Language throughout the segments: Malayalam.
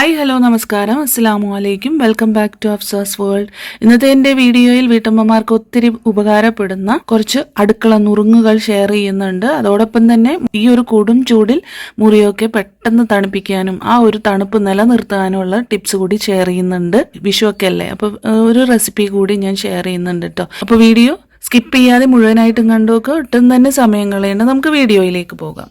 ഹായ് ഹലോ നമസ്കാരം. അസ്സാം വലൈക്കും welcome back to Afsas world. ഇന്നത്തെ എന്റെ വീഡിയോയിൽ വീട്ടമ്മമാർക്ക് ഒത്തിരി ഉപകാരപ്പെടുന്ന കുറച്ച് അടുക്കള നുറുങ്ങുകൾ ഷെയർ ചെയ്യുന്നുണ്ട്. അതോടൊപ്പം തന്നെ ഈ ഒരു കൊടും ചൂടിൽ മുറിയൊക്കെ പെട്ടെന്ന് തണുപ്പിക്കാനും ആ ഒരു തണുപ്പ് നിലനിർത്താനുമുള്ള ടിപ്സ് കൂടി ഷെയർ ചെയ്യുന്നുണ്ട്. വിഷു ഒക്കെ അല്ലേ? അപ്പോൾ ഒരു റെസിപ്പി കൂടി ഞാൻ ഷെയർ ചെയ്യുന്നുണ്ട് കേട്ടോ അപ്പോൾ വീഡിയോ സ്കിപ്പ് ചെയ്യാതെ മുഴുവനായിട്ടും കണ്ടുവെക്കുക ഒട്ടും തന്നെ സമയം കളയേണ്ട. നമുക്ക് വീഡിയോയിലേക്ക് പോകാം.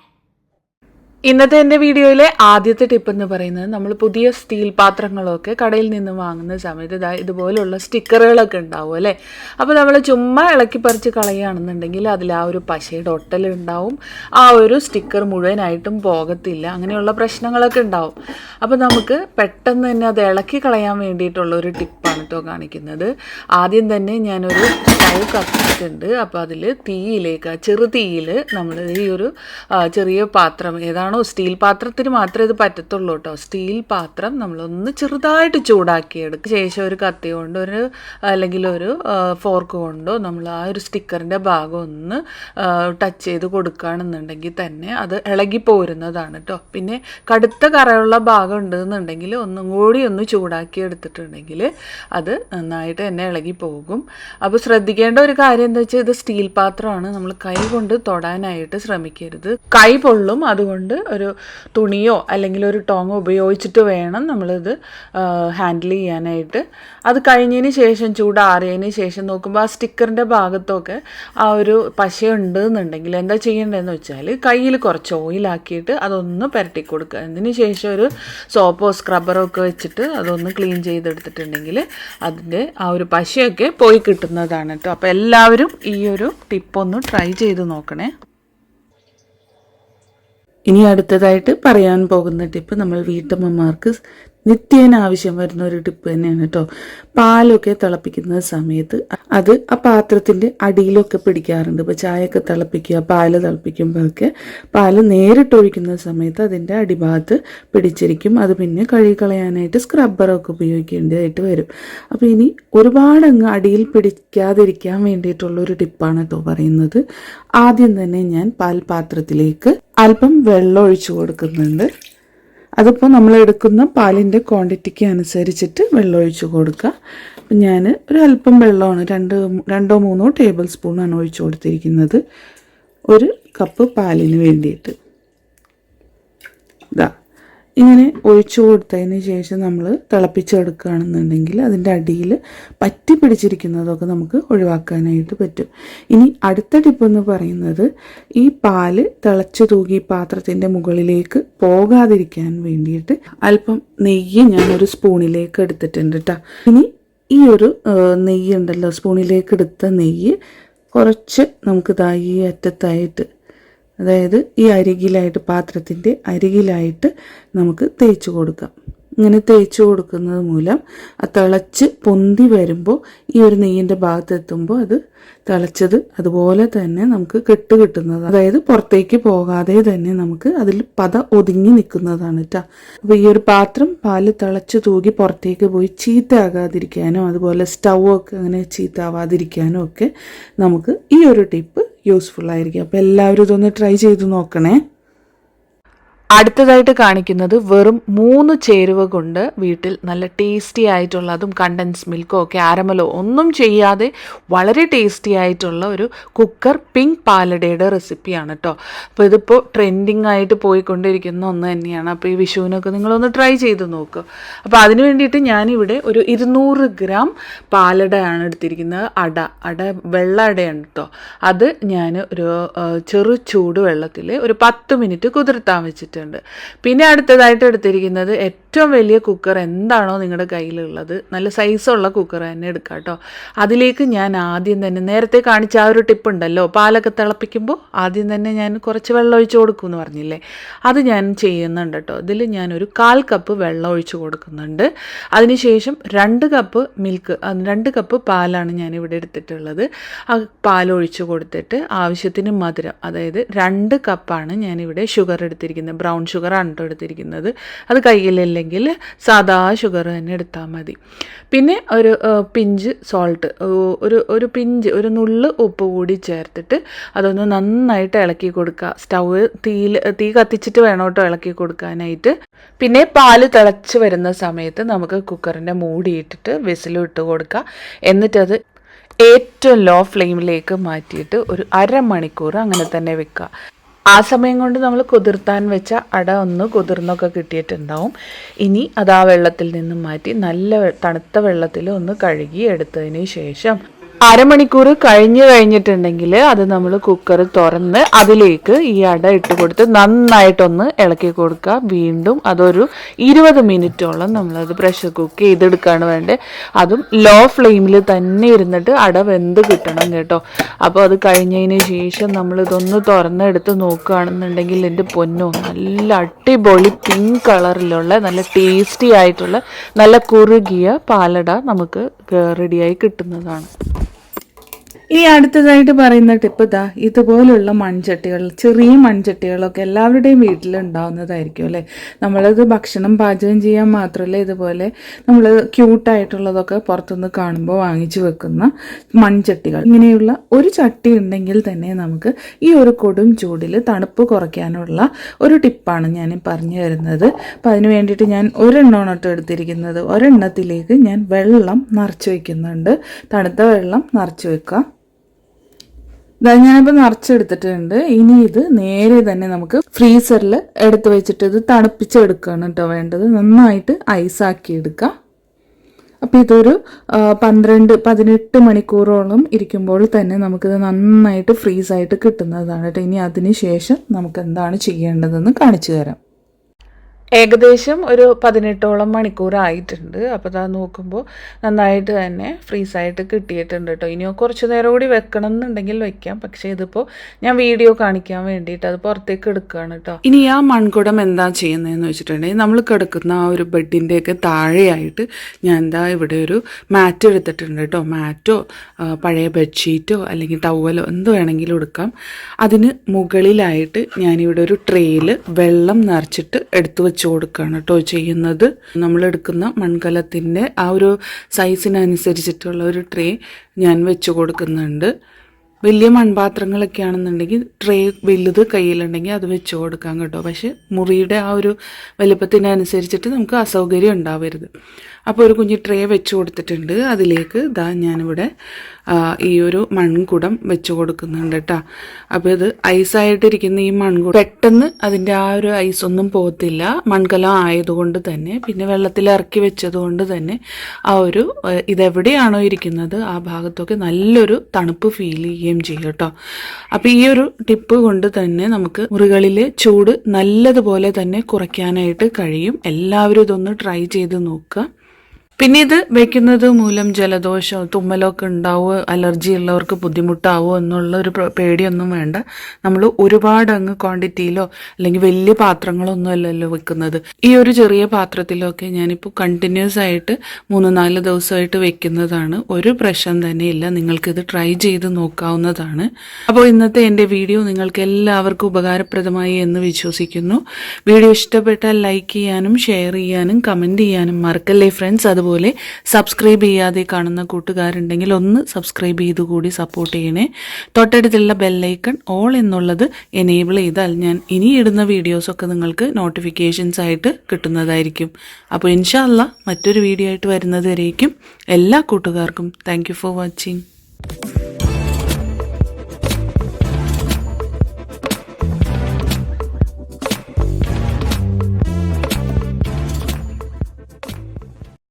ഇന്നത്തെ എന്റെ വീഡിയോയിലെ ആദ്യത്തെ ടിപ്പ് എന്ന് പറയുന്നത് നമ്മൾ പുതിയ സ്റ്റീൽ പാത്രങ്ങളൊക്കെ കടയിൽ നിന്ന് വാങ്ങുന്ന സമയത്ത് ഇതാ ഇതുപോലുള്ള സ്റ്റിക്കറുകളൊക്കെ ഉണ്ടാവും അല്ലേ? അപ്പോൾ നമ്മൾ ചുമ്മാ ഇളക്കി പറിച്ച് കളയുകയാണെന്നുണ്ടെങ്കിൽ അതിൽ ആ ഒരു പശയുടെ ഒട്ടൽ ഉണ്ടാവും. ആ ഒരു സ്റ്റിക്കർ മുഴുവനായിട്ടും പോകത്തില്ല. അങ്ങനെയുള്ള പ്രശ്നങ്ങളൊക്കെ ഉണ്ടാവും. അപ്പോൾ നമുക്ക് പെട്ടെന്ന് തന്നെ അത് ഇളക്കി കളയാൻ വേണ്ടിയിട്ടുള്ള ഒരു ടിപ്പാണ് കേട്ടോ കാണിക്കുന്നത്. ആദ്യം തന്നെ ഞാനൊരു സ്റ്റൗ കത്തിച്ചിട്ടുണ്ട്. അപ്പോൾ അതിൽ തീയിലേക്ക് ചെറു തീയിൽ നമ്മൾ ഈ ഒരു ചെറിയ പാത്രം ഏതാണോ സ്റ്റീൽ പാത്രത്തിന് മാത്രമേ ഇത് പറ്റത്തുള്ളൂ കേട്ടോ. സ്റ്റീൽ പാത്രം നമ്മളൊന്ന് ചെറുതായിട്ട് ചൂടാക്കിയെടുക്കും. ശേഷം ഒരു കത്തി കൊണ്ടോ ഒരു അല്ലെങ്കിൽ ഒരു ഫോർക്ക് കൊണ്ടോ നമ്മൾ ആ ഒരു സ്റ്റിക്കറിന്റെ ഭാഗം ഒന്ന് ടച്ച് ചെയ്ത് കൊടുക്കുകയാണെന്നുണ്ടെങ്കിൽ തന്നെ അത് ഇളകി പോരുന്നതാണ് കേട്ടോ. പിന്നെ കടുത്ത കറയുള്ള ഭാഗം ഉണ്ടെന്നുണ്ടെങ്കിൽ ഒന്നും കൂടി ഒന്ന് ചൂടാക്കി എടുത്തിട്ടുണ്ടെങ്കിൽ അത് നന്നായിട്ട് തന്നെ ഇളകി പോകും. അപ്പോൾ ശ്രദ്ധിക്കേണ്ട ഒരു കാര്യം എന്താ വെച്ചാൽ ഇത് സ്റ്റീൽ പാത്രമാണ്. നമ്മൾ കൈ കൊണ്ട് തൊടാനായിട്ട് ശ്രമിക്കരുത്. കൈ പൊള്ളും. അതുകൊണ്ട് ഒരു തുണിയോ അല്ലെങ്കിൽ ഒരു ടോങ്ങോ ഉപയോഗിച്ചിട്ട് വേണം നമ്മളിത് ഹാൻഡിൽ ചെയ്യാനായിട്ട്. അത് കഴിഞ്ഞതിന് ശേഷം ചൂടാറിയതിന് ശേഷം നോക്കുമ്പോൾ ആ സ്റ്റിക്കറിന്റെ ഭാഗത്തൊക്കെ ആ ഒരു പശയുണ്ട് എന്നുണ്ടെങ്കിൽ എന്താ ചെയ്യേണ്ടതെന്ന് വെച്ചാൽ കയ്യിൽ കുറച്ച് ഓയിലാക്കിയിട്ട് അതൊന്ന് പുരട്ടി കൊടുക്കുക. അതിന് ശേഷം ഒരു സോപ്പോ സ്ക്രബറോ ഒക്കെ വെച്ചിട്ട് അതൊന്ന് ക്ലീൻ ചെയ്തെടുത്തിട്ടുണ്ടെങ്കിൽ അതിന്റെ ആ ഒരു പശയൊക്കെ പോയി കിട്ടുന്നതാണ് കേട്ടോ. അപ്പോൾ എല്ലാവരും ഈ ഒരു ടിപ്പൊന്ന് ട്രൈ ചെയ്ത് നോക്കണേ. ഇനി അടുത്തതായിട്ട് പറയാൻ പോകുന്ന ടിപ്പ് നമ്മൾ വീട്ടമ്മമാർക്ക് നിത്യേന ആവശ്യം വരുന്ന ഒരു ടിപ്പ് തന്നെയാണ് കേട്ടോ പാലൊക്കെ തിളപ്പിക്കുന്ന സമയത്ത് അത് ആ പാത്രത്തിന്റെ അടിയിലൊക്കെ പിടിക്കാറുണ്ട്. ഇപ്പോൾ ചായയൊക്കെ തിളപ്പിക്കുക പാൽ തിളപ്പിക്കുമ്പോഴൊക്കെ പാൽ നേരിട്ട് ഒഴിക്കുന്ന സമയത്ത് അതിന്റെ അടിഭാഗത്ത് പിടിച്ചിരിക്കും. അത് പിന്നെ കഴുകി കളയാനായിട്ട് സ്ക്രബ്ബറൊക്കെ ഉപയോഗിക്കേണ്ടതായിട്ട് വരും. അപ്പോൾ ഇനി ഒരുപാട് അങ്ങ് അടിയിൽ പിടിക്കാതിരിക്കാൻ വേണ്ടിയിട്ടുള്ള ഒരു ടിപ്പാണ് കേട്ടോ പറയുന്നത്. ആദ്യം തന്നെ ഞാൻ പാൽപാത്രത്തിലേക്ക് അല്പം വെള്ളം ഒഴിച്ചു കൊടുക്കുന്നുണ്ട്. അതിപ്പോൾ നമ്മൾ എടുക്കുന്ന പാലിന്റെ ക്വാണ്ടിറ്റിക്ക് അനുസരിച്ചിട്ട് വെള്ളം ഒഴിച്ചു കൊടുക്കുക. അപ്പം ഞാൻ ഒരു അല്പം വെള്ളമാണ് രണ്ട് രണ്ടോ മൂന്നോ ടേബിൾ സ്പൂണാണ് ഒഴിച്ചു കൊടുത്തിരിക്കുന്നത്. ഒരു കപ്പ് പാലിന് വേണ്ടിയിട്ട്. ഇതാ ഇങ്ങനെ ഒഴിച്ചു കൊടുത്തതിന് ശേഷം നമ്മൾ തിളപ്പിച്ചെടുക്കുകയാണെന്നുണ്ടെങ്കിൽ അതിന്റെ അടിയിൽ പറ്റി പിടിച്ചിരിക്കുന്നതൊക്കെ നമുക്ക് ഒഴിവാക്കാനായിട്ട് പറ്റും. ഇനി അടുത്ത ടിപ്പെന്ന് പറയുന്നത് ഈ പാൽ തിളച്ചു തൂകി പാത്രത്തിന്റെ മുകളിലേക്ക് പോകാതിരിക്കാൻ വേണ്ടിയിട്ട് അല്പം നെയ്യ് ഞാൻ ഒരു സ്പൂണിലേക്ക് എടുത്തിട്ടുണ്ട് കേട്ടോ ഇനി ഈ ഒരു നെയ്യ് ഉണ്ടല്ലോ സ്പൂണിലേക്ക് എടുത്ത നെയ്യ് കുറച്ച് നമുക്ക് ഈ അറ്റത്തായിട്ട് അതായത് ഈ അരികിലായിട്ട് പാത്രത്തിന്റെ അരികിലായിട്ട് നമുക്ക് തേച്ച് കൊടുക്കാം. ഇങ്ങനെ തേച്ച് കൊടുക്കുന്നത് മൂലം ആ തിളച്ച് പൊന്തി വരുമ്പോൾ ഈ ഒരു നെയ്യിന്റെ ഭാഗത്ത് എത്തുമ്പോൾ അത് തിളച്ചത് അതുപോലെ തന്നെ നമുക്ക് കെട്ട് കിട്ടുന്നത്. അതായത് പുറത്തേക്ക് പോകാതെ തന്നെ നമുക്ക് അതിൽ പത ഒതുങ്ങി നിൽക്കുന്നതാണ് കേട്ടോ അപ്പോൾ ഈ ഒരു പാത്രം പാൽ തിളച്ച് തൂകി പുറത്തേക്ക് പോയി ചീത്തയാകാതിരിക്കാനോ അതുപോലെ സ്റ്റൗ ഒക്കെ അങ്ങനെ ചീത്താവാതിരിക്കാനോ ഒക്കെ നമുക്ക് ഈ ഒരു ടിപ്പ് യൂസ്ഫുൾ ആയിരിക്കും. അപ്പോൾ എല്ലാവരും ഇതൊന്ന് ട്രൈ ചെയ്ത് നോക്കണേ. അടുത്തതായിട്ട് കാണിക്കുന്നത് വെറും മൂന്ന് ചേരുവ കൊണ്ട് വീട്ടിൽ നല്ല ടേസ്റ്റി ആയിട്ടുള്ള അതും കണ്ടൻസ് മിൽക്കോ ക്യാരമലോ ഒന്നും ചെയ്യാതെ വളരെ ടേസ്റ്റി ആയിട്ടുള്ള ഒരു കുക്കർ പിങ്ക് പാലടയുടെ റെസിപ്പിയാണ് കേട്ടോ അപ്പോൾ ഇതിപ്പോൾ ട്രെൻഡിങ് ആയിട്ട് പോയിക്കൊണ്ടിരിക്കുന്ന ഒന്ന് തന്നെയാണ്. അപ്പോൾ ഈ വിഷുവിനൊക്കെ നിങ്ങളൊന്ന് ട്രൈ ചെയ്ത് നോക്കുക അപ്പോൾ അതിന് വേണ്ടിയിട്ട് ഞാനിവിടെ ഒരു ഇരുന്നൂറ് ഗ്രാം പാലടയാണ് എടുത്തിരിക്കുന്നത്. അട അട വെള്ള അടയാണ് കേട്ടോ അത് ഞാൻ ഒരു ചെറു ചൂട് വെള്ളത്തിൽ ഒരു പത്ത് മിനിറ്റ് കുതിർത്താൻ വെച്ചിട്ടുണ്ട്. പിന്നെ അടുത്തതായിട്ട് എടുത്തിരിക്കുന്നത് ഏറ്റവും വലിയ കുക്കർ എന്താണോ നിങ്ങളുടെ കയ്യിലുള്ളത് നല്ല സൈസുള്ള കുക്കർ തന്നെ എടുക്കുക കേട്ടോ അതിലേക്ക് ഞാൻ ആദ്യം തന്നെ നേരത്തെ കാണിച്ച ആ ഒരു ടിപ്പ് ഉണ്ടല്ലോ പാലൊക്കെ തിളപ്പിക്കുമ്പോൾ ആദ്യം തന്നെ ഞാൻ കുറച്ച് വെള്ളം ഒഴിച്ച് കൊടുക്കുമെന്ന് പറഞ്ഞില്ലേ? അത് ഞാൻ ചെയ്യുന്നുണ്ട് കേട്ടോ ഇതിൽ ഒരു കാൽ കപ്പ് വെള്ളം ഒഴിച്ചു കൊടുക്കുന്നുണ്ട്. അതിനുശേഷം രണ്ട് കപ്പ് മിൽക്ക് രണ്ട് കപ്പ് പാലാണ് ഞാൻ ഇവിടെ എടുത്തിട്ടുള്ളത്. ആ പാൽ ഒഴിച്ച് കൊടുത്തിട്ട് ആവശ്യത്തിന് മധുരം അതായത് രണ്ട് കപ്പാണ് ഞാനിവിടെ ഷുഗർ എടുത്തിരിക്കുന്നത്. ബ്രൗൺ ഷുഗറാണ് കേട്ടോ എടുത്തിരിക്കുന്നത്. അത് കയ്യിലില്ലെങ്കിൽ സാദാ ഷുഗർ തന്നെ എടുത്താൽ മതി. പിന്നെ ഒരു പിഞ്ച് സോൾട്ട് ഒരു ഒരു പിഞ്ച് ഒരു നുള്ള് ഉപ്പ് കൂടി ചേർത്തിട്ട് അതൊന്ന് നന്നായിട്ട് ഇളക്കി കൊടുക്കുക. സ്റ്റവ് തീയിൽ തീ കത്തിച്ചിട്ട് വേണം കേട്ടോ ഇളക്കി കൊടുക്കാനായിട്ട്. പിന്നെ പാൽ തിളച്ച് വരുന്ന സമയത്ത് നമുക്ക് കുക്കറിന്റെ മൂടിയിട്ടിട്ട് വിസിലും ഇട്ട് കൊടുക്കുക. എന്നിട്ടത് ഏറ്റവും ലോ ഫ്ലെയിമിലേക്ക് മാറ്റിയിട്ട് ഒരു അരമണിക്കൂർ അങ്ങനെ തന്നെ വെക്കുക. ആ സമയം കൊണ്ട് നമ്മൾ കുതിർത്താൻ വെച്ച അട ഒന്ന് കുതിർന്നൊക്കെ കിട്ടിയിട്ടുണ്ടാവും. ഇനി അത് ആ വെള്ളത്തിൽ നിന്നും മാറ്റി നല്ല തണുത്ത വെള്ളത്തിൽ ഒന്ന് കഴുകി എടുത്തതിന് ശേഷം അരമണിക്കൂർ കഴിഞ്ഞു കഴിഞ്ഞിട്ടുണ്ടെങ്കിൽ അത് നമ്മൾ കുക്കർ തുറന്ന് അതിലേക്ക് ഈ അട ഇട്ട് കൊടുത്ത് നന്നായിട്ടൊന്ന് ഇളക്കി കൊടുക്കുക. വീണ്ടും അതൊരു ഇരുപത് മിനിറ്റോളം നമ്മളത് പ്രഷർ കുക്ക് ചെയ്തെടുക്കുകയാണ് വേണ്ടത്. അതും ലോ ഫ്ലെയിമിൽ തന്നെ ഇരുന്നിട്ട് അട വെന്ത് കിട്ടണം കേട്ടോ. അപ്പോൾ അത് കഴിഞ്ഞതിന് ശേഷം നമ്മളിതൊന്ന് തുറന്നെടുത്ത് നോക്കുകയാണെന്നുണ്ടെങ്കിൽ എന്റെ പൊന്നോ നല്ല അടിപൊളി പിങ്ക് കളറിലുള്ള നല്ല ടേസ്റ്റി ആയിട്ടുള്ള നല്ല കുറുകിയ പാലട നമുക്ക് റെഡിയായി കിട്ടുന്നതാണ്. ഇനി അടുത്തതായിട്ട് പറയുന്ന ടിപ്പ് ഇതാ ഇതുപോലുള്ള മൺചട്ടികൾ ചെറിയ മൺചട്ടികളൊക്കെ എല്ലാവരുടെയും വീട്ടിൽ ഉണ്ടാവുന്നതായിരിക്കും അല്ലേ? നമ്മളത് ഭക്ഷണം പാചകം ചെയ്യാൻ മാത്രമല്ല ഇതുപോലെ നമ്മൾ ക്യൂട്ടായിട്ടുള്ളതൊക്കെ പുറത്തുനിന്ന് കാണുമ്പോൾ വാങ്ങിച്ചു വെക്കുന്ന മൺചട്ടികൾ. ഇങ്ങനെയുള്ള ഒരു ചട്ടി ഉണ്ടെങ്കിൽ തന്നെ നമുക്ക് ഈ ഒരു കൊടും ചൂടിൽ തണുപ്പ് കുറയ്ക്കാനുള്ള ഒരു ടിപ്പാണ് ഞാൻ പറഞ്ഞു തരുന്നത്. അപ്പം അതിന് വേണ്ടിയിട്ട് ഞാൻ ഒരെണ്ണമാണ് കേട്ടോ എടുത്തിരിക്കുന്നത്. ഒരെണ്ണത്തിലേക്ക് ഞാൻ വെള്ളം നിറച്ച് വയ്ക്കുന്നുണ്ട് തണുത്ത വെള്ളം നിറച്ച് വെക്കുക. ഇതാ ഞാനിപ്പോൾ നിറച്ചെടുത്തിട്ടുണ്ട്. ഇനി ഇത് നേരെ തന്നെ നമുക്ക് ഫ്രീസറിൽ എടുത്ത് വെച്ചിട്ട് ഇത് തണുപ്പിച്ചെടുക്കുകയാണ് കേട്ടോ വേണ്ടത്. നന്നായിട്ട് ഐസാക്കി എടുക്കുക അപ്പം ഇതൊരു പന്ത്രണ്ട് പതിനെട്ട് മണിക്കൂറോളം ഇരിക്കുമ്പോൾ തന്നെ നമുക്കിത് നന്നായിട്ട് ഫ്രീസായിട്ട് കിട്ടുന്നതാണ് കേട്ടോ ഇനി അതിന് ശേഷം നമുക്ക് എന്താണ് ചെയ്യേണ്ടതെന്ന് കാണിച്ചു തരാം. ഏകദേശം ഒരു പതിനെട്ടോളം മണിക്കൂറായിട്ടുണ്ട്. അപ്പോൾ അത് നോക്കുമ്പോൾ നന്നായിട്ട് തന്നെ ഫ്രീസായിട്ട് കിട്ടിയിട്ടുണ്ട് കേട്ടോ ഇനിയോ കുറച്ച് നേരം കൂടി വെക്കണം എന്നുണ്ടെങ്കിൽ വെക്കാം. പക്ഷേ ഇതിപ്പോൾ ഞാൻ വീഡിയോ കാണിക്കാൻ വേണ്ടിയിട്ട് അത് പുറത്തേക്ക് എടുക്കുകയാണ് കേട്ടോ ഇനി ആ മൺകുടം എന്താ ചെയ്യുന്നതെന്ന് വെച്ചിട്ടുണ്ടെങ്കിൽ നമ്മൾ കിടക്കുന്ന ആ ഒരു ബെഡിന്റെയൊക്കെ താഴെയായിട്ട് ഞാൻ എന്താ ഇവിടെ ഒരു മാറ്റ് എടുത്തിട്ടുണ്ട് കേട്ടോ മാറ്റോ പഴയ ബെഡ്ഷീറ്റോ അല്ലെങ്കിൽ ടവലോ എന്ത് വേണമെങ്കിലും എടുക്കാം. അതിന് മുകളിലായിട്ട് ഞാനിവിടെ ഒരു ട്രേയിൽ വെള്ളം നിറച്ചിട്ട് എടുത്തു വെച്ച് കൊടുക്കുകയാണ് കേട്ടോ ചെയ്യുന്നത്. നമ്മളെടുക്കുന്ന മൺകലത്തിന്റെ ആ ഒരു സൈസിനനുസരിച്ചിട്ടുള്ള ഒരു ട്രേ ഞാൻ വെച്ച് കൊടുക്കുന്നുണ്ട്. വലിയ മൺപാത്രങ്ങളൊക്കെ ആണെന്നുണ്ടെങ്കിൽ ട്രേ വലുത് കയ്യിലുണ്ടെങ്കിൽ അത് വെച്ച് കൊടുക്കാം കേട്ടോ. പക്ഷെ മുറിയുടെ ആ ഒരു വലുപ്പത്തിനനുസരിച്ചിട്ട് നമുക്ക് അസൗകര്യം ഉണ്ടാവരുത്. അപ്പോൾ ഒരു കുഞ്ഞ് ട്രേ വെച്ച് കൊടുത്തിട്ടുണ്ട്. അതിലേക്ക് ഇതാ ഞാനിവിടെ ഈ ഒരു മൺകുടം വെച്ച് കൊടുക്കുന്നുണ്ട് കേട്ടോ. അപ്പോൾ ഇത് ഐസായിട്ടിരിക്കുന്ന ഈ മൺകുടം പെട്ടെന്ന് അതിന്റെ ആ ഒരു ഐസ് ഒന്നും പോകത്തില്ല. മൺകലം ആയതുകൊണ്ട് തന്നെ പിന്നെ വെള്ളത്തിൽ ഇറക്കി വെച്ചതുകൊണ്ട് തന്നെ ആ ഒരു ഇതെവിടെയാണോ ഇരിക്കുന്നത് ആ ഭാഗത്തൊക്കെ നല്ലൊരു തണുപ്പ് ഫീൽ ചെയ്യുകയും ചെയ്യും കേട്ടോ. അപ്പോൾ ഈ ഒരു ടിപ്പ് കൊണ്ട് തന്നെ നമുക്ക് മുറികളിലെ ചൂട് നല്ലതുപോലെ തന്നെ കുറയ്ക്കാനായിട്ട് കഴിയും. എല്ലാവരും ഇതൊന്ന് ട്രൈ ചെയ്ത് നോക്കുക. പിന്നെ ഇത് വെക്കുന്നത് മൂലം ജലദോഷം തുമ്മലൊക്കെ ഉണ്ടാവോ അലർജി ഉള്ളവർക്ക് ബുദ്ധിമുട്ടാവോ എന്നുള്ള ഒരു പേടിയൊന്നും വേണ്ട. നമ്മൾ ഒരുപാട് അങ്ങ് ക്വാണ്ടിറ്റിയിലോ അല്ലെങ്കിൽ വലിയ പാത്രങ്ങളൊന്നും അല്ലല്ലോ വെക്കുന്നത്. ഈ ഒരു ചെറിയ പാത്രത്തിലൊക്കെ ഞാനിപ്പോൾ കണ്ടിന്യൂസ് ആയിട്ട് മൂന്ന് നാല് ദിവസമായിട്ട് വെക്കുന്നതാണ്. ഒരു പ്രശ്നം തന്നെയില്ല. നിങ്ങൾക്കിത് ട്രൈ ചെയ്ത് നോക്കാവുന്നതാണ്. അപ്പോൾ ഇന്നത്തെ എന്റെ വീഡിയോ നിങ്ങൾക്ക് എല്ലാവർക്കും ഉപകാരപ്രദമായി എന്ന് വിശ്വസിക്കുന്നു. വീഡിയോ ഇഷ്ടപ്പെട്ടാൽ ലൈക്ക് ചെയ്യാനും ഷെയർ ചെയ്യാനും കമന്റ് ചെയ്യാനും മറക്കല്ലേ ഫ്രണ്ട്സ് അതുപോലെ സബ്സ്ക്രൈബ് ചെയ്യാതെ കാണുന്ന കൂട്ടുകാരുണ്ടെങ്കിൽ ഒന്ന് സബ്സ്ക്രൈബ് ചെയ്ത് കൂടി സപ്പോർട്ട് ചെയ്യണേ. തൊട്ടടുത്തുള്ള ബെല്ലൈക്കൺ ഓൾ എന്നുള്ളത് എനേബിൾ ചെയ്താൽ ഞാൻ ഇനി ഇടുന്ന വീഡിയോസൊക്കെ നിങ്ങൾക്ക് നോട്ടിഫിക്കേഷൻസ് ആയിട്ട് കിട്ടുന്നതായിരിക്കും. അപ്പോൾ ഇൻഷാല്ല മറ്റൊരു വീഡിയോ ആയിട്ട് വരുന്നത് വരേക്കും എല്ലാ കൂട്ടുകാർക്കും. Thank for watching